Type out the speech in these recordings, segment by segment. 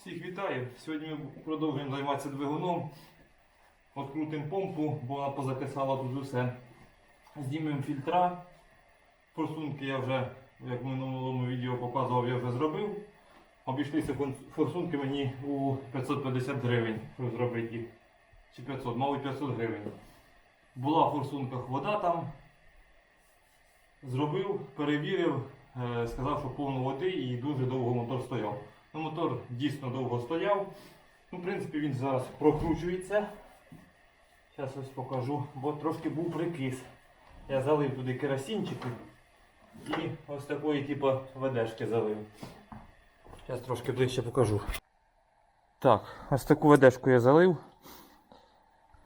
Всіх вітаю! Сьогодні ми продовжуємо займатися двигуном. Открутимо помпу, бо вона позакисала тут усе. Знімемо фільтра. Форсунки я вже, як в минулому відео показував, я вже зробив. Обійшлися форсунки мені у 550 гривень, зробити їх. Чи 500, мабуть 500 гривень. Була в форсунках вода там. Зробив, перевірив, е, сказав, що повно води і дуже довго мотор стояв. Ну, мотор дійсно довго стояв. Ну, в принципі, він зараз прокручується. Зараз ось покажу, бо трошки був прикис. Я залив туди керосинчики і ось такої типу ведешки залив. Зараз трошки ближче покажу. Так, ось таку ведешку я залив.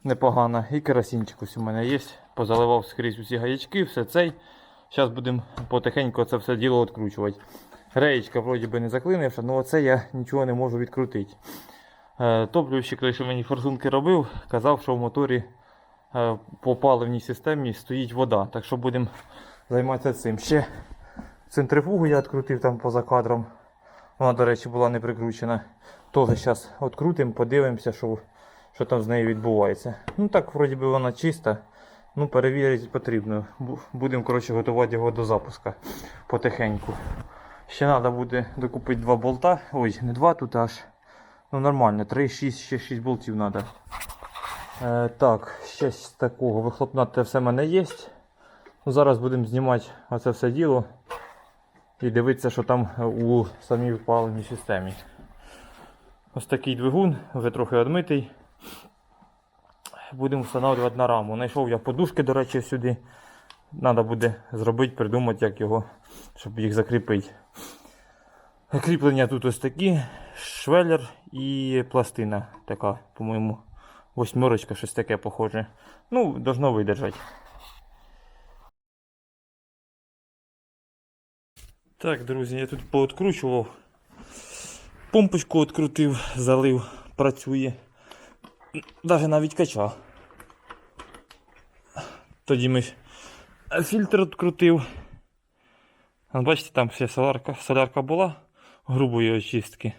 Непогано. І керосинчик ось у мене є. Позаливав скрізь усі гаячки, все цей. Зараз будемо потихеньку це все діло відкручувати. Реєчка вроді би не заклинивша, але оце я нічого не можу відкрутити. Е, Топлювщик, той, що мені форсунки робив, казав, що в моторі е, по паливній системі стоїть вода. Так що будемо займатися цим. Ще центрифугу я відкрутив там поза кадром. Вона, до речі, була не прикручена. Теж зараз відкрутимо, подивимося, що, що там з нею відбувається. Ну так, вроді би вона чиста. Ну, перевірити потрібно. Будемо коротше, готувати його до запуску потихеньку. Ще треба буде докупити два болта. Ой, не два тут аж. Ну нормально, 3, 6, ще 6 болтів треба. Е, так, ще з такого. Вихлопна те все в мене є. Ну, зараз будемо знімати оце все діло і дивитися, що там у самій паливній системі. Ось такий двигун, вже трохи відмитий. Будемо встановлювати на раму. Знайшов я подушки, до речі, сюди. Треба буде зробити, придумати, як його, щоб їх закріпити. Кріплення тут ось такі, швеллер і пластина така, по-моєму, восьмерочка, щось таке похоже. Ну, должно видержати. Так, друзі, я тут пооткручував. Помпочку відкрутив, залив, працює. Навіть навіть качав. Тоді ми фільтр відкрутив. Бачите, там ще солярка, солярка була грубої очистки.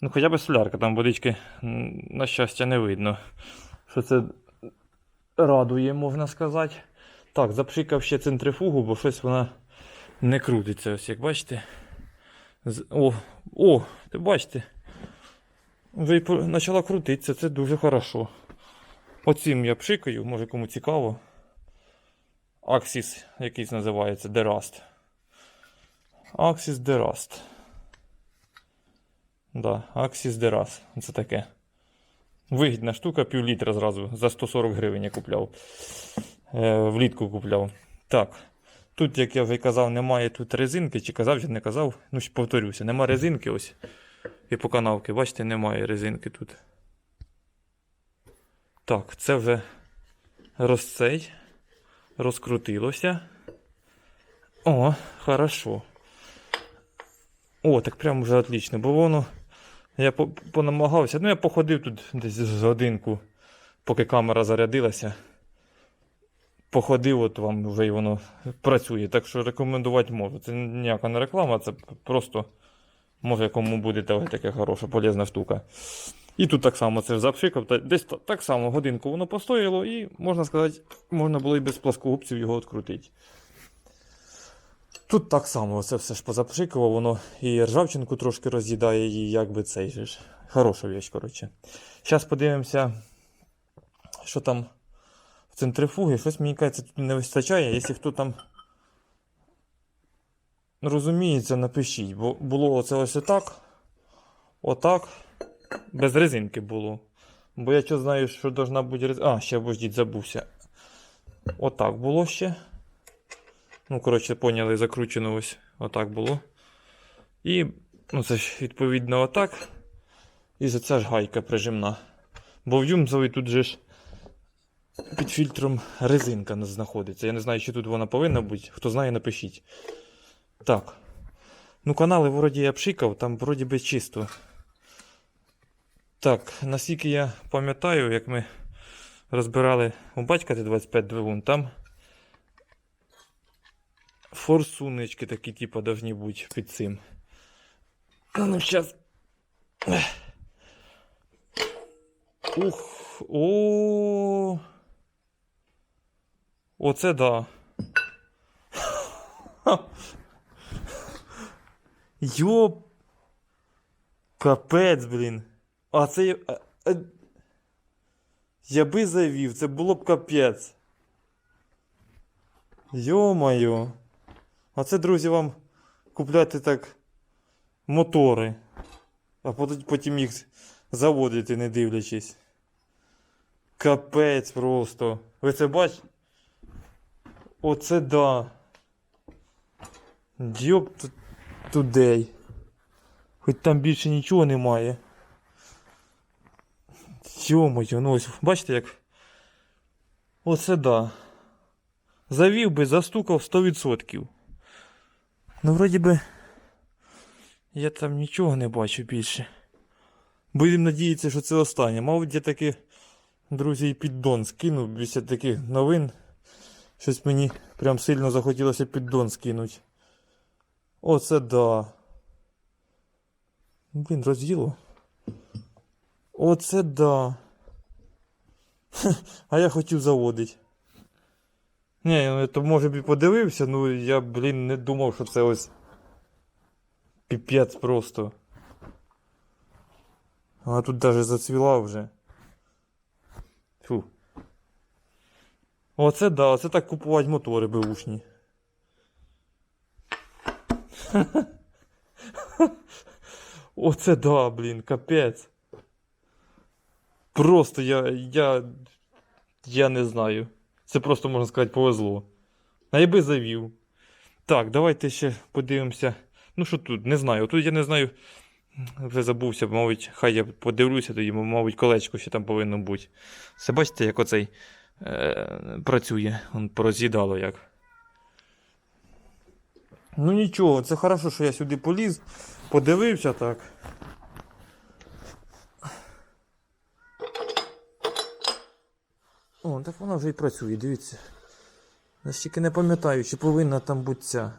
Ну, хоча б солярка, там водички, на щастя, не видно. Що це радує, можна сказати. Так, запшикав ще центрифугу, бо щось вона не крутиться. Ось як бачите. О, о, ти бачите. Вже почала крутитися, це дуже хорошо. Оцим я пшикаю, може кому цікаво. Axis якийсь називається Derast. Axis Derast. Да, Axis Derast. Це таке. Вигідна штука, пів літра зразу. За 140 гривень я купляв. Е, влітку купляв. Так. Тут, як я вже казав, немає тут резинки, чи казав, чи не казав. Ну, ще повторюся, нема резинки ось. І по канавки, бачите, немає резинки тут. Так, це вже розцей. Розкрутилося. О, хорошо. О, так прям вже отлично, бо воно. Я понамагався. Ну, я походив тут десь з годинку, поки камера зарядилася. Походив, от вам вже й воно працює. Так що рекомендувати можу. Це ніяка не реклама, це просто може кому буде та- таке хороша, полезна штука. І тут так само це запшикав. Десь так само годинку воно постояло, і можна сказати, можна було і без плоскогубців його відкрутити. Тут так само це все ж позапшикував, воно і ржавчинку трошки роз'їдає, і якби цей же ж. Хороша віч, коротше. Зараз подивимося, що там в центрифугі. Щось мені кажеться, тут не вистачає. Якщо хто там розуміється, напишіть. Бо було оце ось отак. Отак. Без резинки було. Бо я що знаю, що должна бути резинка. А, ще обождіть, забувся. Отак було ще. Ну, коротше, поняли, закручено ось отак було. І, ну, це ж відповідно отак. І за це ж гайка прижимна. Бо в Юмзові тут же ж під фільтром резинка знаходиться. Я не знаю, чи тут вона повинна бути. Хто знає, напишіть. Так. Ну, канали вроді я пшикав, там вроді би чисто. Так, наскільки я пам'ятаю, як ми розбирали у батька Т-25 двигун, там форсуночки такі, типу, повинні бути під цим. А ну сейчас. Ух, о. Оце да. Йоп. Капець, блін. А це. Я би завів, це було б капець. Йо-моє. А це, друзі, вам купляти так мотори. А потім, їх заводити, не дивлячись. Капець просто. Ви це бачите? Оце да. Дьоп тудей. Хоч там більше нічого немає. Йо-моє, ну ось, бачите як? Оце да. Завів би, застукав 100%. Ну, вроді би, я там нічого не бачу більше. Будемо надіятися, що це останнє. Мабуть, я таки, друзі, і піддон скинув після таких новин. Щось мені прям сильно захотілося піддон скинути. Оце да. Блін, розділо. Оце да. Хе, А я хотів заводити. Ні, ну то може б і подивився, ну я, блін, не думав, що це ось. Піпець просто. А тут даже зацвіла вже. Фу. Оце да, оце так купувати мотори беушні. Оце да, блін, капець. Просто я. я. Я не знаю. Це просто можна сказати повезло. А я би завів. Так, давайте ще подивимося. Ну що тут, не знаю. Тут я не знаю. Вже забувся, мабуть, хай я подивлюся тоді, мабуть, колечко ще там повинно бути. Це бачите, як оцей е, працює. Он пороз'їдало як. Ну нічого, це хорошо, що я сюди поліз, подивився так. О, так вона вже і працює, дивіться. Я ж тільки не пам'ятаю, чи повинна там бути ця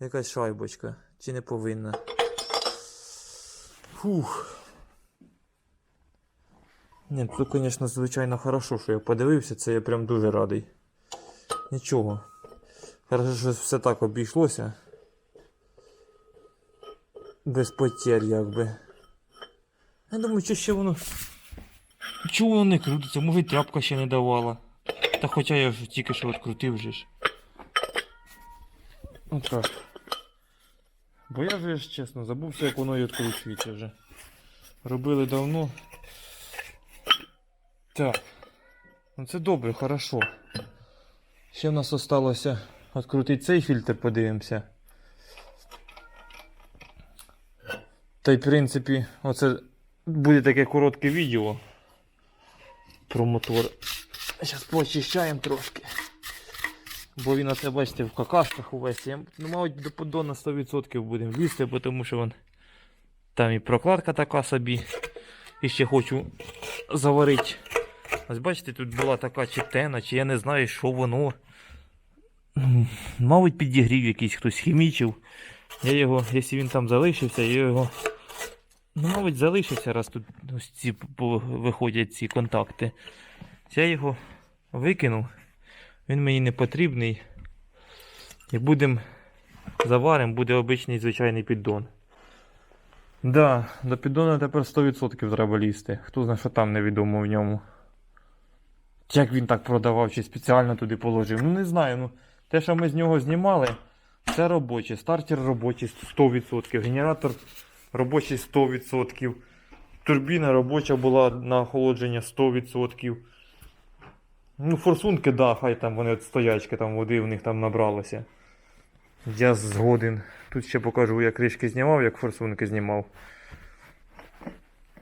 якась шайбочка, чи не повинна. Фух. Ні, тут, звісно, звичайно, хорошо, що я подивився, це я прям дуже радий. Нічого. Хорошо, що все так обійшлося. Без потерь, якби. Я думаю, чи ще воно. Чого воно не крутиться? Може тряпка ще не давала. Та хоча я ж тільки що відкрутив вже ж. Отак. Бо я вже чесно забувся, як воно і відкручується вже. Робили давно. Так. Ну це добре, хорошо. Ще в нас осталося відкрутити цей фільтр, подивимося. Та й в принципі, оце буде таке коротке відео про мотор. Зараз поочищаємо трошки. Бо він оце, бачите, в какашках увесь. Я, ну, мабуть, до поддона 100% будемо лізти, тому що вон, там і прокладка така собі. І ще хочу заварити. Ось бачите, тут була така чи тена, чи я не знаю, що воно. Мабуть, підігрів якийсь хтось хімічив. Я його, якщо він там залишився, я його. Мабуть, залишився, раз тут ось ці виходять ці контакти. Я його викинув. Він мені не потрібний. І будемо заваримо, буде обичний звичайний піддон. Да, до піддона тепер 100% треба лізти. Хто знає, що там невідомо в ньому. Як він так продавав, чи спеціально туди положив. Ну не знаю. Ну, те, що ми з нього знімали, це робоче. Стартер робочий 100%, генератор робочий 100%. Турбіна робоча була на охолодження 100%. Ну, форсунки, да, хай там вони от стоячки, там води в них там набралося. Я згоден. Тут ще покажу, як кришки знімав, як форсунки знімав.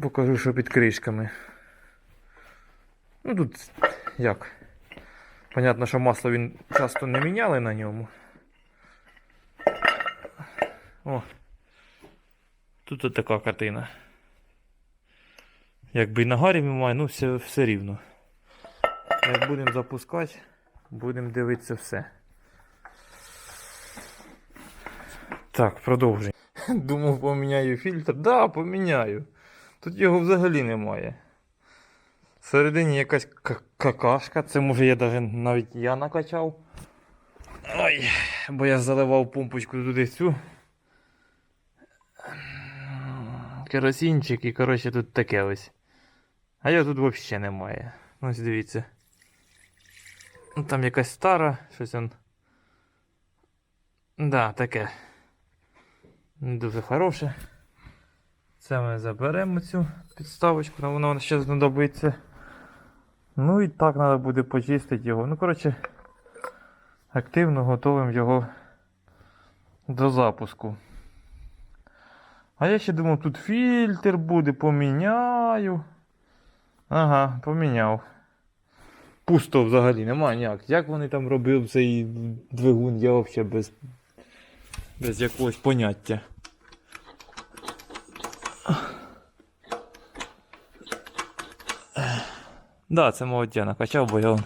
Покажу, що під кришками. Ну тут як? Понятно, що масло він часто не міняли на ньому. О. Тут от така картина. Якби і на гарі має, ну все, все рівно. Як будемо запускати, будемо дивитися все. Так, продовжуємо. Думав, поміняю фільтр. Да, поміняю. Тут його взагалі немає. Всередині якась ка- какашка. Це може я даже навіть я накачав. Ой, бо я заливав помпочку туди цю. Керосинчик і коротше тут таке ось. А його тут взагалі немає. Ось дивіться. Ну, там якась стара, щось он. Да, таке. Не дуже хороше. Це ми заберемо цю підставочку, вона ще знадобиться. Ну і так треба буде почистити його. Ну, коротше, активно готуємо його до запуску. А я ще думав, тут фільтр буде, поміняю. Ага, поміняв. Пусто взагалі, немає ніяк. Як вони там робили цей двигун, я взагалі без, без якогось поняття. Да, це молодя накачав, бо я.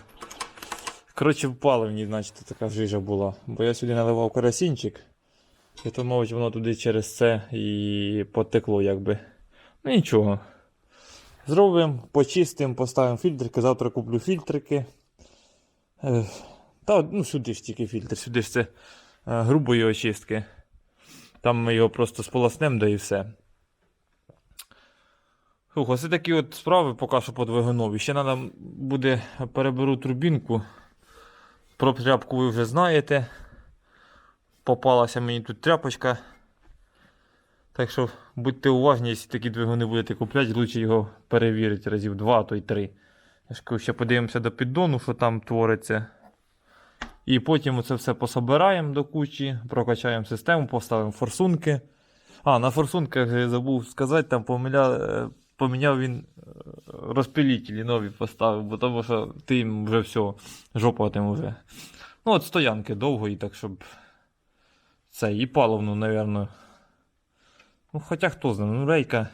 Коротше, в паливні, значить, така жижа була. Бо я сюди наливав керосинчик. І то, мабуть, воно туди через це і потекло, якби. Ну нічого. Зробимо, почистимо, поставимо фільтрики. Завтра куплю фільтрики. Е, Та ну сюди ж тільки фільтр, сюди ж це е, грубої очистки. Там ми його просто сполоснемо, да і все. Слух, ось такі от справи поки що по двигунові. Ще треба буде переберу турбінку. Про тряпку ви вже знаєте. Попалася мені тут тряпочка. Так що будьте уважні, якщо такі двигуни будете купляти, краще його перевірити разів два, а то й три. Ще подивимося до піддону, що там твориться. І потім це все пособираємо до кучі, прокачаємо систему, поставимо форсунки. А, на форсунках я забув сказати, там поміняв, е, поміняв він е, розпилітелі нові поставив, бо тому що тим вже все, жопа тим вже. Ну, от стоянки довгої, так щоб. Це і паливну, напевно. Ну, хоча хто знає, ну рейка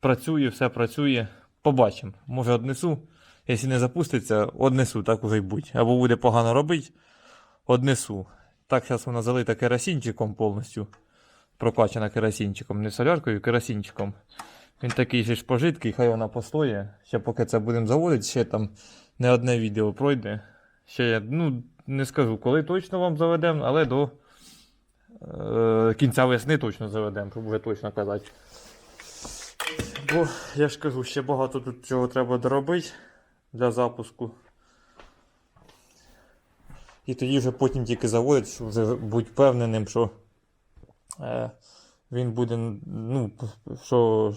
працює, все працює. Побачимо. Може однесу. Якщо не запуститься, однесу, так уже й будь. Або буде погано робити, однесу. Так, зараз вона залита керосинчиком повністю. Прокачана керосинчиком. Не соляркою, керосинчиком. Він такий же ж пожиткий, хай вона постоє. Ще поки це будемо заводити, ще там не одне відео пройде. Ще я ну, не скажу, коли точно вам заведемо, але до кінця весни точно заведемо, щоб вже точно казати. Бо я ж кажу, ще багато тут чого треба доробити для запуску. І тоді вже потім тільки заводити, щоб вже бути впевненим, що е, він буде, ну, що,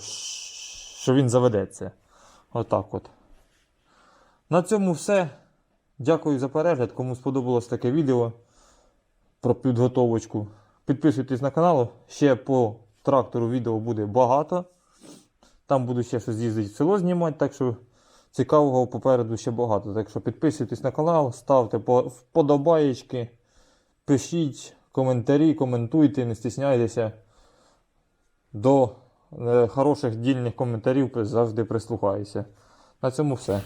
що він заведеться. Отак от. На цьому все. Дякую за перегляд. Кому сподобалось таке відео про підготовочку. Підписуйтесь на канал. Ще по трактору відео буде багато. Там буду ще щось їздити в село знімати, так що цікавого попереду ще багато. Так що підписуйтесь на канал, ставте вподобаєчки, пишіть коментарі, коментуйте, не стісняйтеся. До е, хороших дільних коментарів завжди прислухаюся. На цьому все.